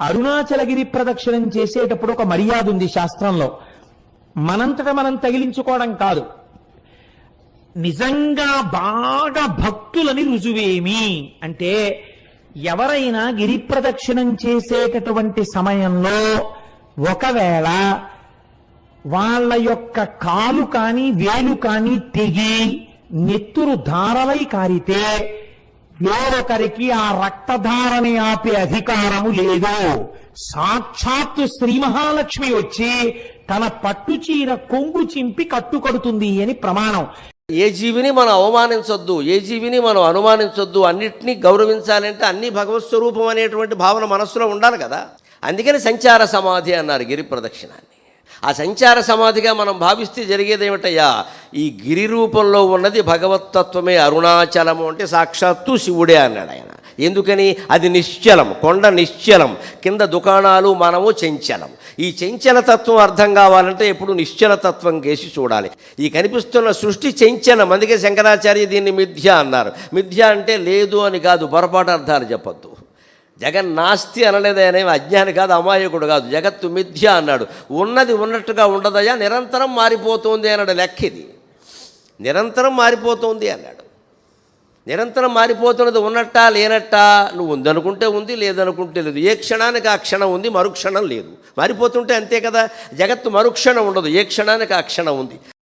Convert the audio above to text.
అరుణాచలగిరి ప్రదక్షిణం చేసేటప్పుడు ఒక మర్యాద ఉంది శాస్త్రంలో. మనంతట మనం తగిలించుకోవడం కాదు. నిజంగా బాగా భక్తులని రుజువేమి? అంటే ఎవరైనా గిరి ప్రదక్షిణం చేసేటటువంటి సమయంలో ఒకవేళ వాళ్ళ యొక్క కాలు కాని వేలు కాని తెగి నెత్తురు ధారలై కారితే వేరొకరికి ఆ రక్తధారని ఆపే అధికారము లేదు. సాక్షాత్తు శ్రీ మహాలక్ష్మి వచ్చి తన పట్టు చీర కొంగు చింపి కట్టుకడుతుంది అని ప్రమాణం. ఏ జీవిని మనం అవమానించొద్దు ఏ జీవిని మనం అనుమానించొద్దు అన్నిటినీ గౌరవించాలంటే అన్ని భగవత్ స్వరూపం అనేటువంటి భావన మనస్సులో ఉండాలి కదా. అందుకని సంచార సమాధి అన్నారు గిరి ప్రదక్షిణాన్ని. ఆ సంచార సమాధిగా మనం భావిస్తే జరిగేది ఏమిటయ్యా ఈ గిరి రూపంలో ఉన్నది భగవత్తత్వమే అరుణాచలము అంటే సాక్షాత్తు శివుడే అన్నాడు ఆయన. ఎందుకని? అది నిశ్చలం కొండ నిశ్చలం కింద దుకాణాలు మనము చెంచలం ఈ చెంచలతత్వం అర్థం కావాలంటే ఎప్పుడు నిశ్చలతత్వం కేసి చూడాలి. ఈ కనిపిస్తున్న సృష్టి చెంచలం అందుకే శంకరాచార్య దీన్ని మిథ్య అన్నారు. మిథ్య అంటే లేదు అని కాదు పొరపాటు అర్థాలు చెప్పద్దు. జగన్ నాస్తి అనలేదనే అజ్ఞాని కాదు అమాయకుడు కాదు జగత్తు మిథ్య అన్నాడు. ఉన్నది ఉన్నట్టుగా ఉండదయా నిరంతరం మారిపోతుంది అన్నాడు లెక్క ఇది నిరంతరం మారిపోతుంది అన్నాడు. నిరంతరం మారిపోతున్నది ఉన్నట్టా లేనట్టా? నువ్వు ఉందనుకుంటే ఉంది లేదనుకుంటే లేదు. ఏ క్షణానికి ఆ క్షణం ఉంది? మరుక్షణం లేదు. మారిపోతుంటే అంతే కదా? జగత్తు మరుక్షణం ఉండదు. ఏ క్షణానికి ఆ క్షణం ఉంది?